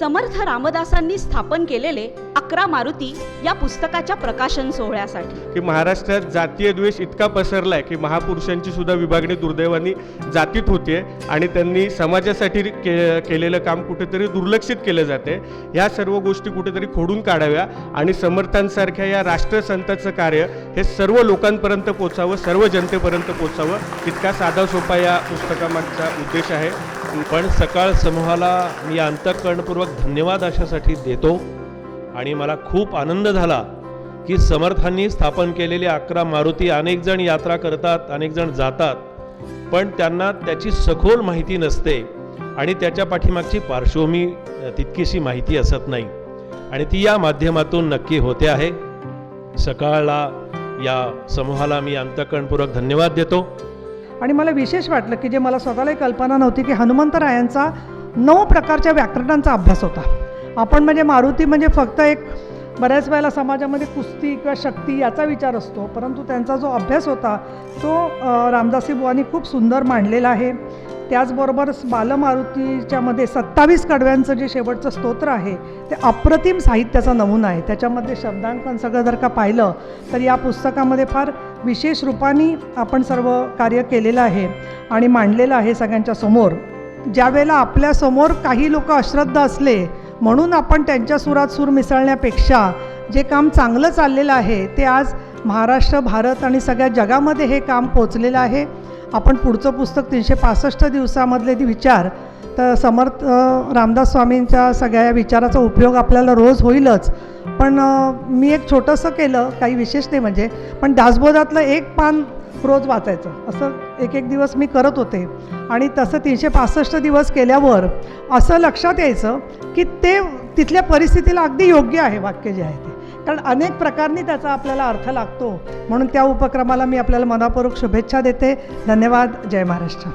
समर्थ रामदासांनी स्थापन केलेले अकरा मारुती या पुस्तकाच्या प्रकाशन सोहळ्यासाठी. की महाराष्ट्रात जातीय द्वेष इतका पसरलाय की महापुरुषांची सुद्धा विभागणी दुर्दैवानी जातीत होते आणि त्यांनी समाजासाठी के केलेलं काम कुठेतरी दुर्लक्षित केलं जाते ह्या सर्व गोष्टी कुठेतरी खोडून काढाव्या आणि समर्थांसारख्या या राष्ट्रसंताचं कार्य हे सर्व लोकांपर्यंत पोचावं सर्व जनतेपर्यंत पोचावं इतका साधा सोपा या पुस्तकामागचा उद्देश आहे. पण सकाळ समूहाला मी अंतःकरणपूर्वक धन्यवाद अशासाठी देतो. आणि मला खूप आनंद झाला की समर्थांनी स्थापन केलेले अकरा मारुती अनेक जण यात्रा करतात अनेक जण जातात. पण त्यांना त्याची सखोल माहिती नसते आणि त्याच्या पाठीमागची पार्श्वभूमी तितकीशी माहिती असत नाही. आणि ती या माध्यमातून नक्की होते आहे. सकाळला या समूहाला मी अंतःकरणपूर्वक धन्यवाद देतो. आणि मला विशेष वाटलं की जे मला स्वतःलाही कल्पना नव्हती की हनुमंतरायांचा नऊ प्रकारच्या व्याकरणांचा अभ्यास होता. आपण म्हणजे मारुती म्हणजे फक्त एक बऱ्याच वेळेला समाजामध्ये कुस्ती किंवा शक्ती याचा विचार असतो परंतु त्यांचा जो अभ्यास होता तो रामदासी बुवांनी खूप सुंदर मांडलेला आहे. त्याचबरोबर बालमारुतीच्यामध्ये सत्तावीस कडव्यांचं जे शेवटचं स्तोत्र आहे ते अप्रतिम साहित्याचा नमुना आहे. त्याच्यामध्ये शब्दांकन सगळं जर का पाहिलं तर या पुस्तकामध्ये फार विशेष रूपाने आपण सर्व कार्य केलेलं आहे आणि मांडलेलं आहे सगळ्यांच्या समोर. ज्यावेळेला आपल्यासमोर काही लोक अश्रद्ध असले म्हणून आपण त्यांच्या सुरात सूर मिसळण्यापेक्षा जे काम चांगलं चाललेलं आहे ते आज महाराष्ट्र भारत आणि सगळ्या जगामध्ये हे काम पोचलेलं आहे. आपण पुढचं पुस्तक तीनशे पासष्ट दिवसामधले ते विचार तर समर्थ रामदास स्वामींच्या सगळ्या या विचाराचा उपयोग आपल्याला रोज होईलच. पण मी एक छोटंसं केलं काही विशेष नाही म्हणजे पण दासबोधातलं एक पान रोज वाचायचं. असं एक एक दिवस मी करत होते. आणि तसं तीनशे पासष्ट दिवस केल्यावर असं लक्षात यायचं की ते तिथल्या परिस्थितीला अगदी योग्य आहे वाक्य जे आहे ते. कारण अनेक प्रकारनी त्याचा आपल्याला अर्थ लागतो. म्हणून त्या उपक्रमाला मी आपल्याला मनापूर्वक शुभेच्छा देते. धन्यवाद. जय महाराष्ट्र.